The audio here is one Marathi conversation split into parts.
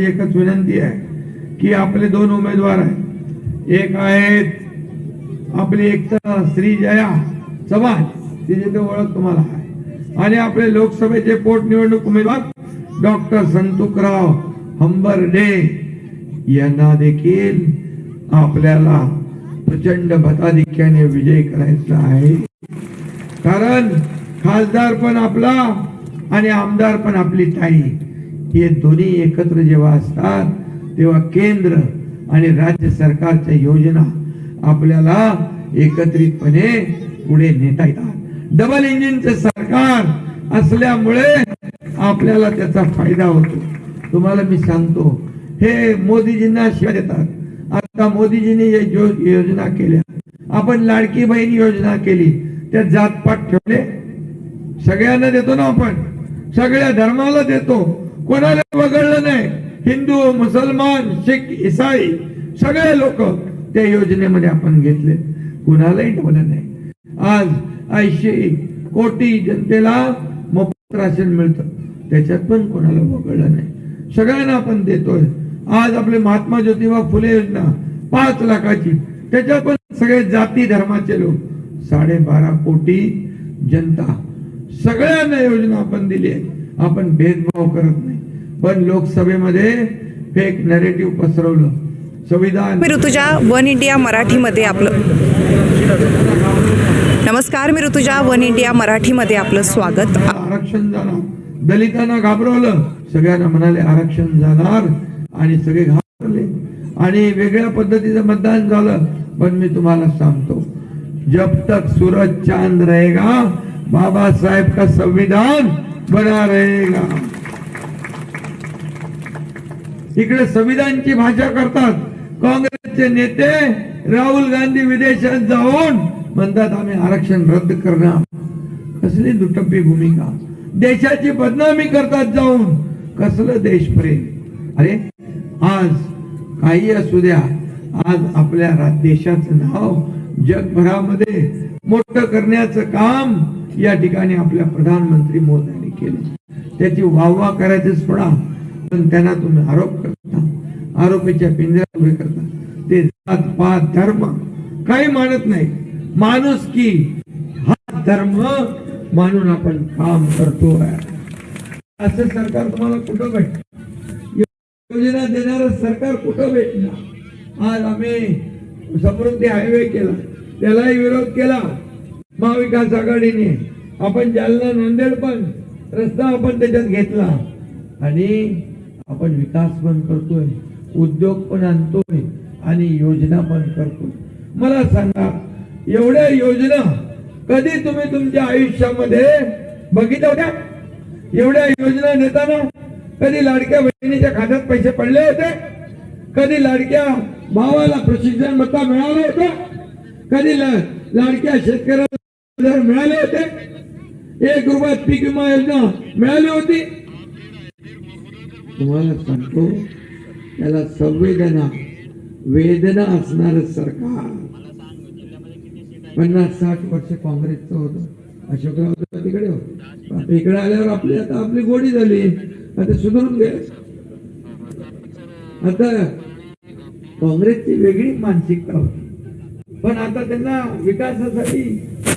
एकच विनंती आहे की आपले दोन उमेदवार आहेत. एक आहेत आपली एक तर श्री जया चव्हाण तिची तर ओळख तुम्हाला आहे. आणि आपले लोकसभेचे पोटनिवडणूक उमेदवार डॉक्टर संतुकराव हंबर्डे. यांना देखील आपल्याला प्रचंड मताधिक्याने विजय करायचा आहे. कारण खासदार पण आपला आणि आमदार पण आपली ताई. हे दोन्ही एकत्र जेव्हा असतात तेव्हा केंद्र आणि राज्य सरकारच्या योजना आपल्याला एकत्रितपणे पुढे नेता येतात. डबल इंजिनचे सरकार असल्यामुळे आपल्याला त्याचा फायदा होतो. तुम्हाला मी सांगतो हे मोदीजींना शिवाय देतात. आता मोदीजींनी जो- योजना केल्या आपण लाडकी बहीण योजना केली त्या जातपात ठेवले. सगळ्यांना देतो ना आपण. सगळ्या धर्माला देतो. कोणाला वगळलं नाही? हिंदू मुसलमान शीख इसाई सगळे लोक त्या योजनेमध्ये आपण घेतले. कुणालाही ठेवलं नाही. आज ऐंशी कोटी जनतेला मोफत राशन मिळतं. त्याच्यात पण कोणाला वगळलं नाही. सगळ्यांना आपण देतोय. आज आपले महात्मा ज्योतिबा फुले योजना पाच लाखाची. त्याच्यात पण सगळे जाती धर्माचे लोक. साडेबारा कोटी जनता. सगळ्यांना योजना आपण दिली आहे. आपण भेदभाव करत नाही. पण लोकसभेमध्ये फेक नरेटिव्ह पसरवलं. संविधान. मी ऋतुजा वन इंडिया मराठीमध्ये आपलं नमस्कार मी ऋतुजा वन इंडिया मराठीमध्ये आपलं स्वागत. आरक्षण जाणार दलितांना घाबरवलं. सगळ्यांना म्हणाले आरक्षण जाणार. आणि सगळे घाबरले. आणि वेगळ्या पद्धतीचं मतदान झालं. पण मी तुम्हाला सांगतो जब तक सूरज चांद रहेगा बाबा साहेब का संविधान बना रहेगा. इकडे संविधानची भाषा करतात. काँग्रेसचे नेते राहुल गांधी विदेशात जाऊन म्हणतात आम्ही आरक्षण रद्द करणार. कसली दुटप्पी भूमिका. देशाची बदनामी करतात जाऊन. कसलं देशप्रेम अरे आज काही असू द्या. आज आपल्या देशाचं नाव जगभरामध्ये मोठं करण्याचं काम या ठिकाणी आपल्या प्रधानमंत्री मोदींनी केलं. त्याची वाहवा करायचं सोडा. पण त्यांना तुम्ही आरोप करता. आरोपीच्या पिंजऱ्यात उभे करता. ते जात पात धर्म काही मानत नाही. माणूस की हा धर्म मानून आपण काम करतो असं सरकार तुम्हाला कुठं भेट योजना देणार सरकार कुठं भेटणार? आज आम्ही समृद्धी हायवे केला. त्यालाही विरोध केला. महाविकास आघाडीने. आपण जालना नांदेड पण रस्ता आपण त्याच्यात घेतला. आणि आपण विकास पण करतोय उद्योग पण आणतोय आणि योजना पण करतोय. मला सांगा एवढ्या योजना कधी तुम्ही तुमच्या आयुष्यामध्ये बघितल्या होत्या? एवढ्या योजना नेताना कधी लाडक्या बहिणीच्या खात्यात पैसे पडले होते? कधी लाडक्या भावाला प्रशिक्षण भत्ता मिळाला होता? कधी लाडक्या शेतकऱ्याला मिळाले होते? एक रुपयात पीक विमा योजना मिळाली होती? तुम्हाला सांगतो त्याला संवेदना वेदना असणार सरकार. पन्नास साठ वर्ष काँग्रेसचं होतं. अशोकराव तिकडे होते. आता इकडे आल्यावर आपली आता आपली गोडी झाली. आता सुधारून घे आता काँग्रेसची वेगळी मानसिकता होती. पण आता त्यांना विकासासाठी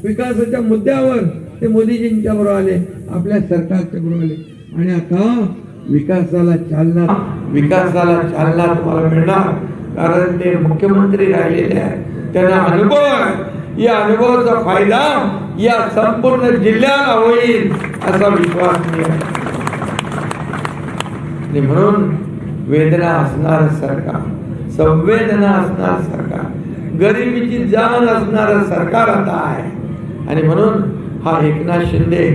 विकासाच्या मुद्द्यावर ते मोदीजींच्या बरोबर आले आपल्या सरकारच्या बरोबर आले. आणि आता विकासाला चालना विकासाला चालना तुम्हाला मिळणार. कारण ते मुख्यमंत्री राहिलेले आहेत. त्यांना अनुभव आहे. या अनुभवाचा फायदा या संपूर्ण जिल्ह्याला होईल असा विश्वास मी म्हणून वेदना असणार सरकार संवेदना असणार सरकार गरिबीची जाण असणार सरकार आता आहे. आणि म्हणून हा एकनाथ शिंदे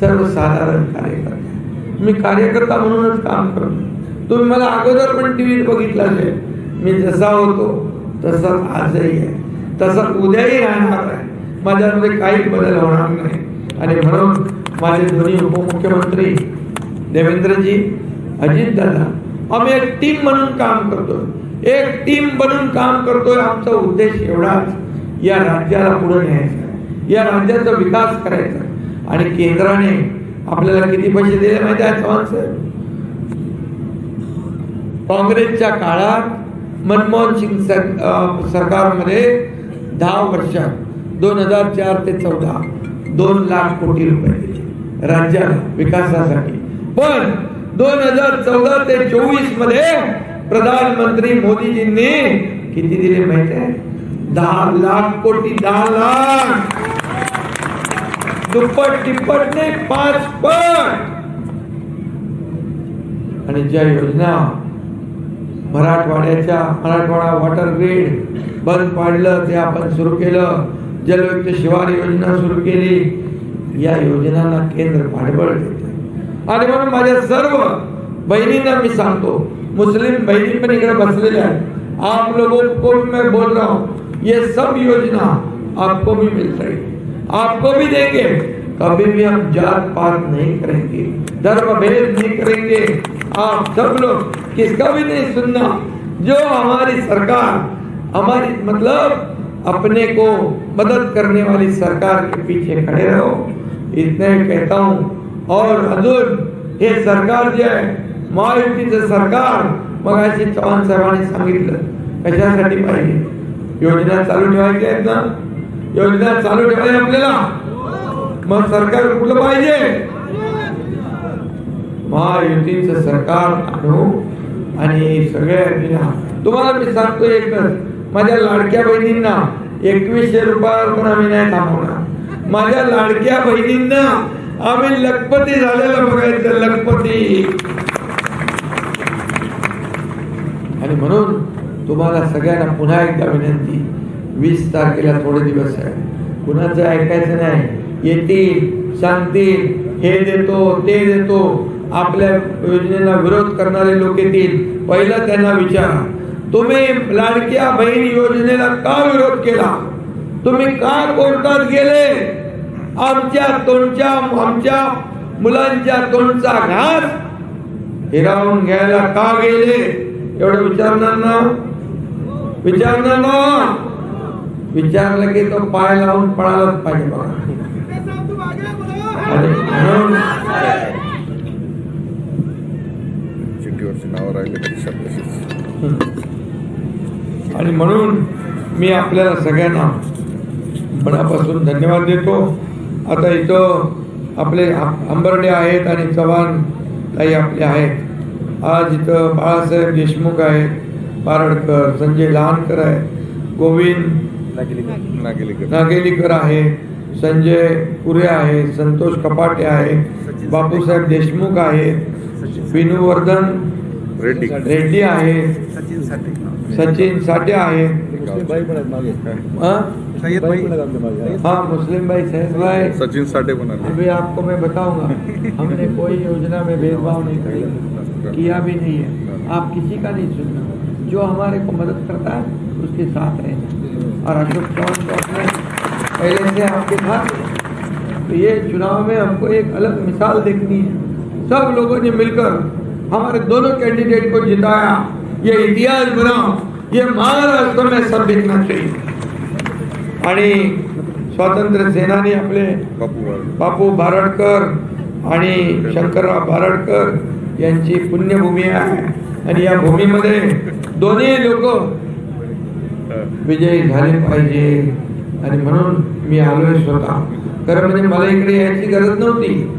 सर्वसाधारण कार्यक्रम मी कार्यकर्ता म्हणूनच काम करतो. तुम्ही मला अगोदर पण टीव्हीत बघितला असेल. मी जसा होतो तसाच आजही आहे. तसा उद्याही राहणार आहे. माझ्यामध्ये काही बदल होणार नाही. आणि म्हणून माझे दोन्ही उपमुख्यमंत्री देवेंद्रजी अजित दादा आम्ही एक टीम म्हणून काम करतो एक टीम बनून काम करतोय आमचा उद्देश एवढाच. या राज्याला पुढे न्यायचा या राज्याचा विकास करायचा आणि केंद्राने आपल्याला किती पैसे दिले माहिती आहे चव्हाण साहेब? काँग्रेसच्या काळात मनमोहन सिंग सरकारमध्ये दहा वर्षात दोन हजार चार ते चौदा दोन लाख कोटी रुपये दिले. राज्याला विकासासाठी. पण दोन हजार चौदा ते चोवीसमध्ये प्रधानमंत्री मोदीजींनी किती दिले माहिती आहे? दहा लाख कोटी दहा लाख. दुप्पट तिप्पट नाही पाच पट आणि ज्या योजना मराठवाड्याच्या मराठवाडा वॉटर ग्रीड बंद पाडलं ते आपण सुरू केलं. जलयुक्त शिवार योजना सुरू केली. या योजनांना केंद्र पाठबळ देत आणि म्हणून माझ्या सर्व बहिणींना मी सांगतो मुस्लिम बहिणी पण इकडे बसलेल्या आहेत. आप लोगों को भी मैं बोल रहा हूँ ये सब योजना आपको भी मिल रही आपको भी देंगे। कभी भी हम जात पात नहीं करेंगे, धर्म भेद नहीं करेंगे। आप सब लोग किसका भी नहीं सुनना, जो हमारी सरकार, हमारी मतलब अपने को मदद करने वाली सरकार के पीछे खड़े रहो। इतने कहता हूँ, और अजून हे सरकार जे आहे महायुतीचं सरकार मग अशी चव्हाण साहेबांनी सांगितलं कशासाठी पाहिजे योजना चालू ठेवायच्या आहेत ना योजना चालू ठेवायची आपल्याला. मग सरकार कुठलं पाहिजे? महायुतीच सरकार आणू आणि सगळ्या तुम्हाला मी सांगतो एकच. माझ्या लाडक्या बहिणींना एकवीसशे रुपयावर पण आम्ही नाही थांबवणार. माझ्या लाडक्या बहिणींना आम्ही लखपती झालेलं बघायचं लखपती. आणि म्हणून तुम्हाला सगळ्यांना पुन्हा एकदा विनंती. वीस तारखेला थोडे दिवस आहे. कुणाचं ऐकायचं नाही. येतील सांगतील हे देतो ते देतो. आपल्या योजनेला विरोध करणारे लोक येतील. पहिलं त्यांना विचारा. तुम्ही लाडक्या बहीण योजनेला का विरोध केला? तुम्ही का कोर्टात गेले? आमच्या तोंडच्या आमच्या मुलांच्या तोंडचा घास हिरावून घ्यायला का गेले? एवढं विचारणार ना? विचारणार ना? विचारलं की तो पाय लावून पळालाच पाहिजे बघा. आणि म्हणून आणि म्हणून मी आपल्याला सगळ्यांना मनापासून धन्यवाद देतो. आता इथं आपले आंबर्डे आहेत आणि चव्हाण ताई आपले आहेत. आज इथं बाळासाहेब देशमुख आहेत बारडकर संजय लहानकर आहे गोविंद नागेलीकर. नागेलीकर. आहे संजय पुरे आहे संतोष कपाटे आहे बापूसाहेब देशमुख आहेत विनूवर्धन रेड्डी. रेड्डी आहे सचिन साठे आहे. हाँ? हाँ मुस्लिम भाई सैद भाई सचिन साठे आले अभी आपको मैं बताऊँगा हमने कोई योजना में भेदभाव नहीं किया भी नहीं है। आप किसी का नहीं सुनना जो हमारे को मदद करता है, उसके साथ रहना और अशोक चौहान को अपने पहले से आपके साथ। तो ये चुनाव में हमको एक अलग मिसाल देखनी है। सब लोगों ने मिलकर हमारे दोनों कैंडिडेट को जिताया। ये इतिहास बना ये महाराष्ट्र में सब देखना चाहिए। आणि स्वातंत्र्य सेनानी आपले बापू बारडकर आणि शंकरराव बारडकर यांची पुण्यभूमी आहे. आणि या भूमीमध्ये दोन्ही लोक विजयी झाले पाहिजे. आणि म्हणून मी आलोय स्वतः. खरं म्हणजे मला इकडे यायची गरज नव्हती.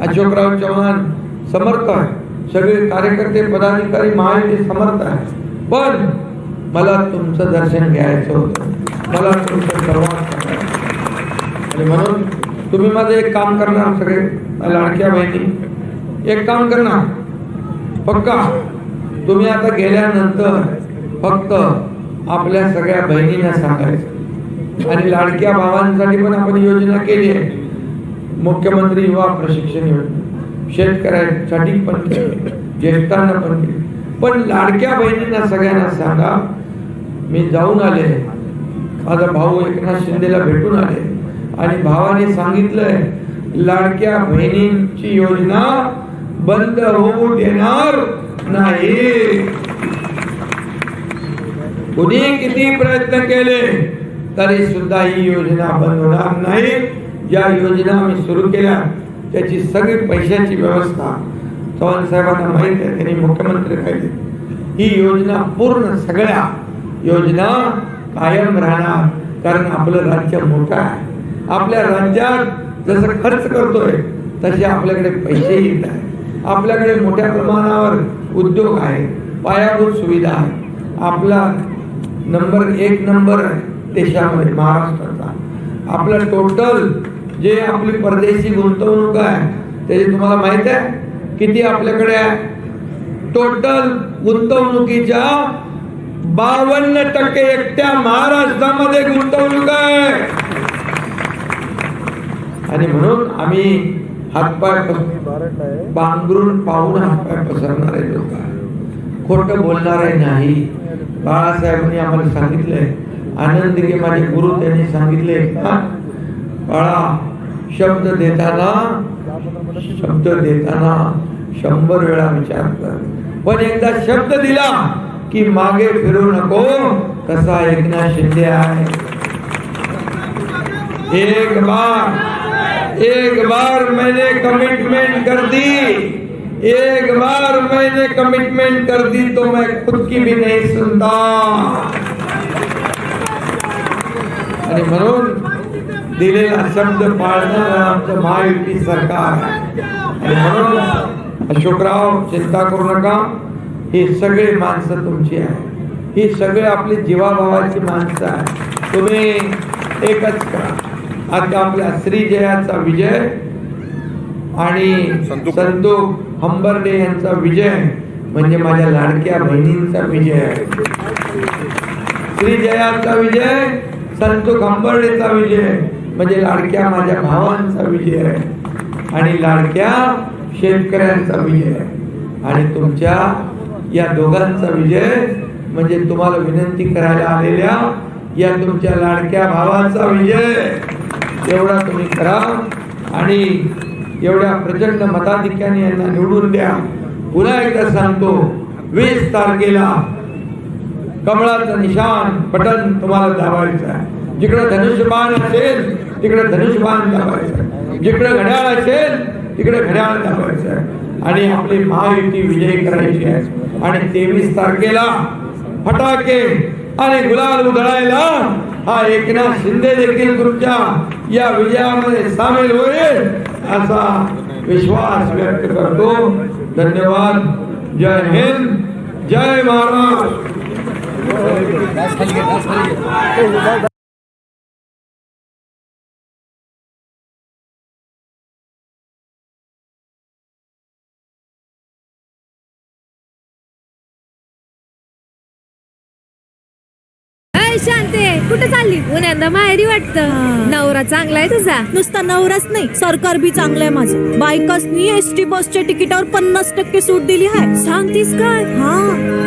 अशोकराव चव्हाण समर्थ आहे. सगळे कार्यकर्ते पदाधिकारी महायुती समर्थ आहे. पण मला तुमचं दर्शन घ्यायचं होतं. मला तुमचं सर्वात आणि म्हणून तुम्ही माझं एक काम करणार सगळे लाडक्या बहिणी. एक काम करणार. पक्का. तुम्ही आता गेल्यानंतर फक्त आपल्या सगळ्या बहिणींना सांगायचं. आणि लाडक्या भावांसाठी पण आपण योजना केली आहे. मुख्यमंत्री युवा प्रशिक्षण योजना. शेतकऱ्यांसाठी पण केली ज्येष्ठांना पण केली पण लाडक्या बहिणींना सगळ्यांना सांगा मी जाऊन आले. माझा भाऊ एकनाथ शिंदेला भेटून आले. आणि भावाने सांगितलंय लाडक्या बहिणींची योजना बंद होऊ देणार. नाही. कुणी किती प्रयत्न केले तरी सुद्धा ही योजना बंद होणार नाही. ज्या योजना आम्ही सुरू केल्या. त्याची सगळी पैशाची व्यवस्था चव्हाण साहेबांना माहीत आहे त्यांनी मुख्यमंत्री राहिले ही योजना पूर्ण सगळ्या योजना कायम राहणार कारण आपलं राज्य मोठं आहे. आपल्या राज्यात जसं खर्च करतोय तसे आपल्याकडे पैसे येत आहे आपल्याकडे मोठ्या प्रमाणावर उद्योग आहे पायाभूत सुविधा आहे. आपला नंबर एक नंबर आहे देशामध्ये महाराष्ट्राचा. आपलं टोटल जे आपली परदेशी गुंतवणूक आहे त्याची तुम्हाला माहीत आहे? किती आपल्याकडे आहे? टोटल गुंतवणुकीच्या बावन्न टक्के एकट्या महाराष्ट्रामध्ये गुंतवणूक आहे. आणि म्हणून आम्ही हातपाय पांघरून पाहून हातपाय पसरणारे लोक खोट बोलणारे नाही. बाळासाहेबांनी आम्हाला सांगितलंय. आनंद के माझे गुरु त्यांनी सांगितले. बाळा शब्द देताना शब्द देताना शंभर वेळा विचार कर. पण एकदा शब्द दिला की मागे फिरू नको. कसा एकनाथ शिंदे आहे. एक बार. एक बार मैंने कमिटमेंट कर दी। एक बार मैंने कमिटमेंट कर दी तो मैं खुद की भी नहीं सुनता। आणि म्हणून दिलेला शब्द पाळणारं आमचं महायुती सरकार आहे. म्हणून अशोकराव चिंता करू नका ही सगळी माणसं तुमची आहे ही सगळे आपली जीवाभावाची माणसं आहे तुम्ही एकच करा। आता आपल्या श्रीजयाचा विजय आणि. संतोष हंबर्डे यांचा विजय म्हणजे माझ्या लाडक्या बहिणींचा विजय. श्रीजयांचा विजय संत खंबर्डेचा विजय म्हणजे लाडक्या माझ्या भावांचा विजय आहे आणि लाडक्या शेतकऱ्यांचा विजय. आणि तुमच्या या दोघांचा विजय म्हणजे तुम्हाला विनंती करायला आलेल्या या तुमच्या लाडक्या भावांचा विजय. एवढा तुम्ही करा आणि एवढ्या प्रचंड मताधिक्याने यांना निवडून द्या. पुन्हा एकदा सांगतो वीस तारखेला कमळाचं निशान बटन तुम्हाला दाबायचं आहे. जिकडे धनुष्यबाण असेल तिकडे धनुष्यबाण दाबायचं आहे. जिकडे घड्याळ असेल तिकडे घड्याळ दाबायचं आहे. आणि आपली महायुती विजयी करायची आहे. आणि तेवीस तारखेला फटाके आणि गुलाल उधळायला हा एकनाथ शिंदे देखील तुमच्या या विजयामध्ये सामील होईल असा विश्वास व्यक्त करतो. धन्यवाद. जय हिंद. जय महाराष्ट्र. शांते कुठे चालली? पुण्यांदा माहेरी वाटतं. नवरा चांगला आहे तुझा. नुसता नवराच नाही सरकार बी चांगलंय माझं. बायकासनी एस टी बसच्या तिकिटावर पन्नास टक्के सूट दिली आहे. सांगतीस काय? हा.